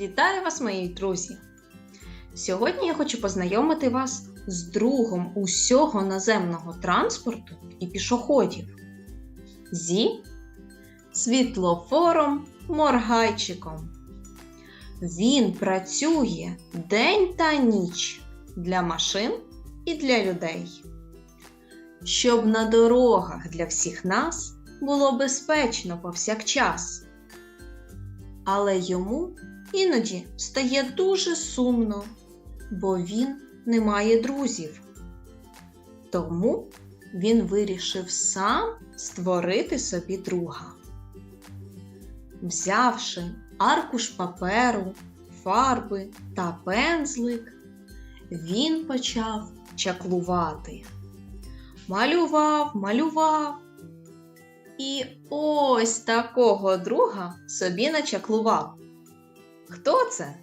Вітаю вас, мої друзі! Сьогодні я хочу познайомити вас з другом усього наземного транспорту і пішоходів зі світлофором Моргайчиком. Він працює день та ніч для машин і для людей. Щоб на дорогах для всіх нас було безпечно повсякчас. Але йому іноді стає дуже сумно, бо він не має друзів. Тому він вирішив сам створити собі друга. Взявши аркуш паперу, фарби та пензлик, він почав чаклувати. Малював, малював. І ось такого друга собі начаклував. Хто це?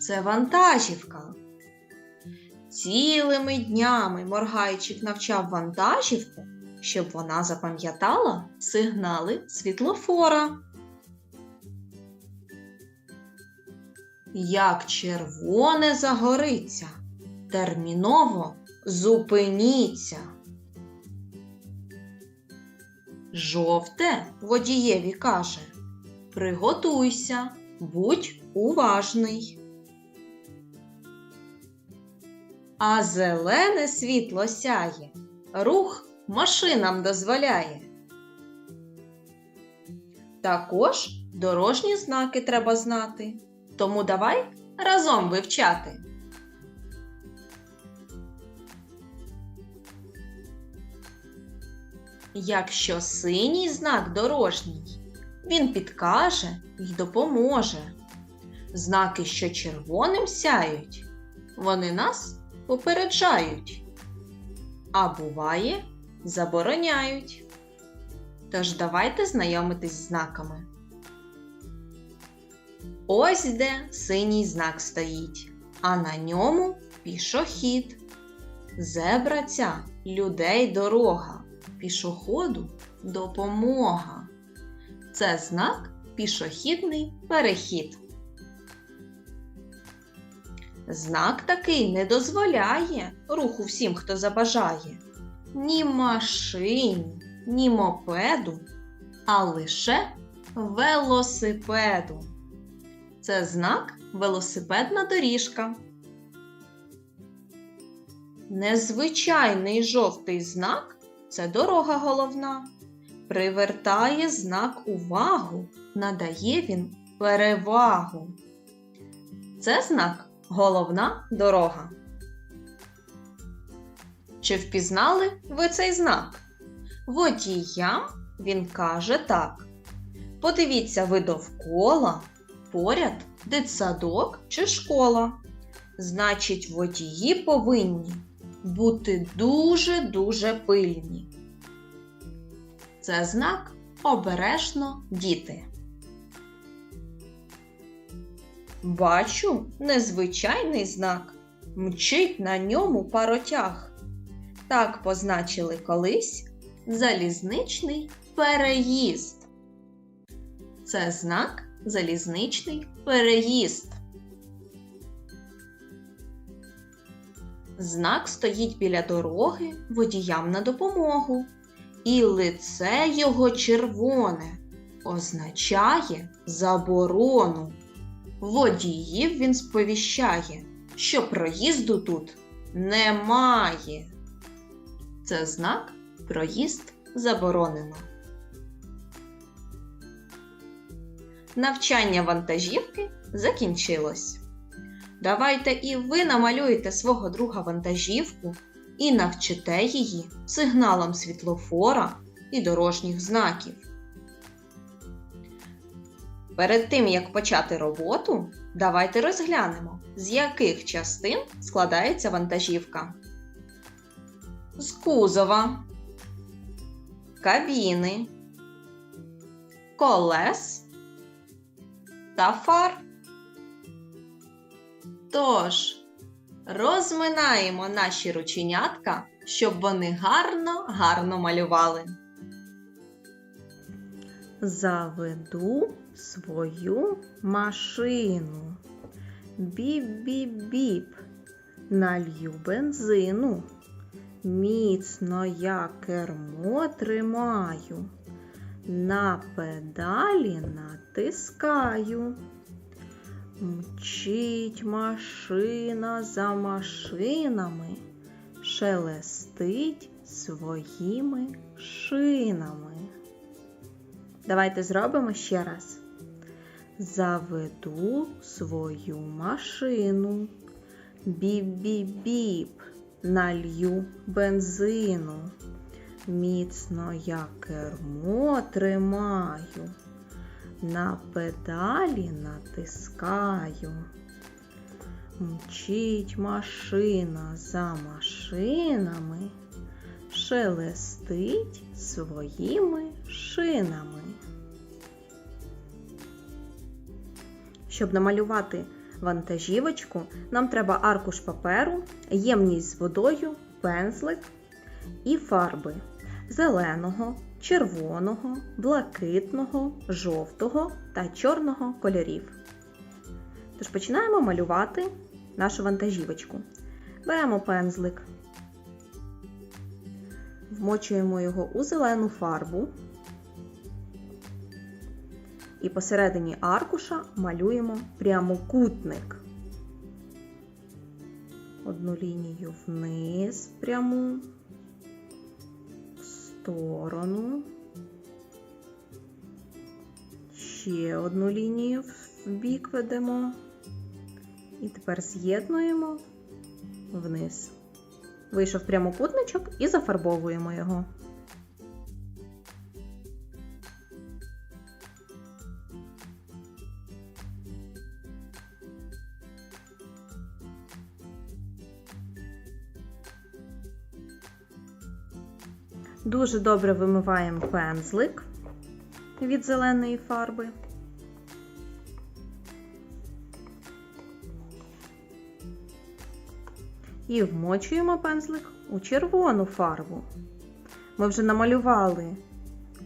Це вантажівка. Цілими днями моргайчик навчав вантажівку, щоб вона запам'ятала сигнали світлофора. Як червоне загориться, терміново зупиніться. Жовте водієві каже Приготуйся, будь уважний. А зелене світло сяє, рух машинам дозволяє. Також дорожні знаки треба знати, тому давай разом вивчати. Якщо синій знак дорожній, він підкаже й допоможе. Знаки, що червоним сяють, вони нас попереджають, а буває, забороняють. Тож давайте знайомитись з знаками. Ось де синій знак стоїть, а на ньому пішохід. Зебра ця людей дорога, пішоходу допомога. Це знак пішохідний перехід. Знак такий не дозволяє руху всім, хто забажає, ні машині, ні мопеду, а лише велосипеду. Це знак велосипедна доріжка. Незвичайний жовтий знак це дорога головна. Привертає знак увагу, надає він перевагу. Це знак головна дорога. Чи впізнали ви цей знак? Водіям він каже так. Подивіться ви довкола, поряд дитсадок чи школа. Значить, водії повинні бути дуже-дуже пильні. Це знак обережно діти. Бачу незвичайний знак. Мчить на ньому паротяг. Так позначили колись залізничний переїзд. Це знак залізничний переїзд. Знак стоїть біля дороги водіям на допомогу. І лице його червоне означає заборону. Водіїв він сповіщає, що проїзду тут немає. Це знак проїзд заборонено. Навчання вантажівки закінчилось. Давайте і ви намалюєте свого друга вантажівку і навчите її сигналам світлофора і дорожніх знаків. Перед тим, як почати роботу, давайте розглянемо, з яких частин складається вантажівка. З кузова, кабіни, колес та фар. Тож, розминаємо наші рученятка, щоб вони гарно-гарно малювали. заведу свою машину. Біп-біп-біп, налью бензину. Міцно я кермо тримаю, на педалі натискаю. Мчить машина за машинами, шелестить своїми шинами. Давайте зробимо ще раз. Заведу свою машину. Біп-біп-біп, налью бензину. Міцно я кермо тримаю, на педалі натискаю. Мчить машина за машинами, шелестить своїми шинами. Щоб намалювати вантажівочку, нам треба аркуш паперу, ємність з водою, пензлик і фарби зеленого, червоного, блакитного, жовтого та чорного кольорів. Тож починаємо малювати нашу вантажівочку. Беремо пензлик, вмочуємо його у зелену фарбу і посередині аркуша малюємо прямокутник. Одну лінію вниз пряму, сторону, ще одну лінію в бік ведемо і тепер з'єднуємо вниз. Вийшов прямокутничок і зафарбовуємо його. Дуже добре вимиваємо пензлик від зеленої фарби. І вмочуємо пензлик у червону фарбу. Ми вже намалювали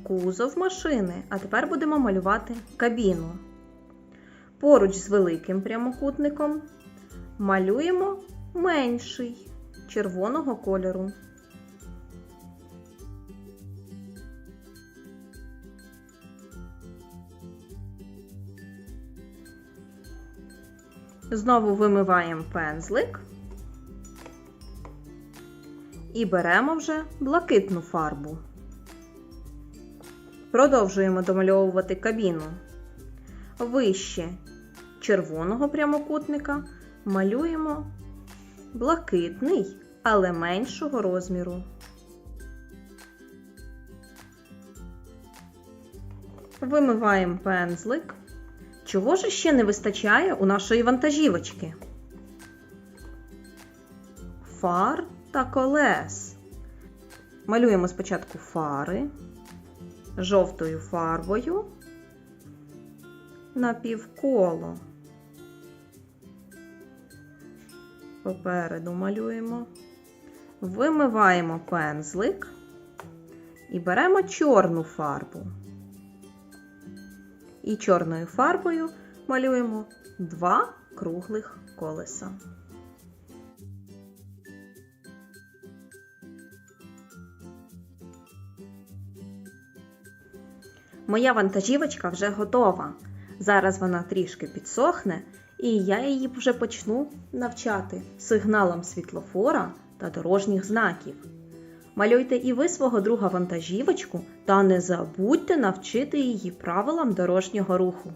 кузов машини, а тепер будемо малювати кабіну. Поруч з великим прямокутником малюємо менший червоного кольору. Знову вимиваємо пензлик і беремо вже блакитну фарбу. Продовжуємо домальовувати кабіну. Вище червоного прямокутника малюємо блакитний, але меншого розміру. Вимиваємо пензлик. Чого ж ще не вистачає у нашої вантажівочки? Фар та колес. Малюємо спочатку фари жовтою фарбою на півколо. Попереду малюємо, вимиваємо пензлик і беремо чорну фарбу. І чорною фарбою малюємо два круглих колеса. Моя вантажівочка вже готова. Зараз вона трішки підсохне, і я її вже почну навчати сигналам світлофора та дорожніх знаків. Малюйте і ви свого друга вантажівочку та не забудьте навчити її правилам дорожнього руху.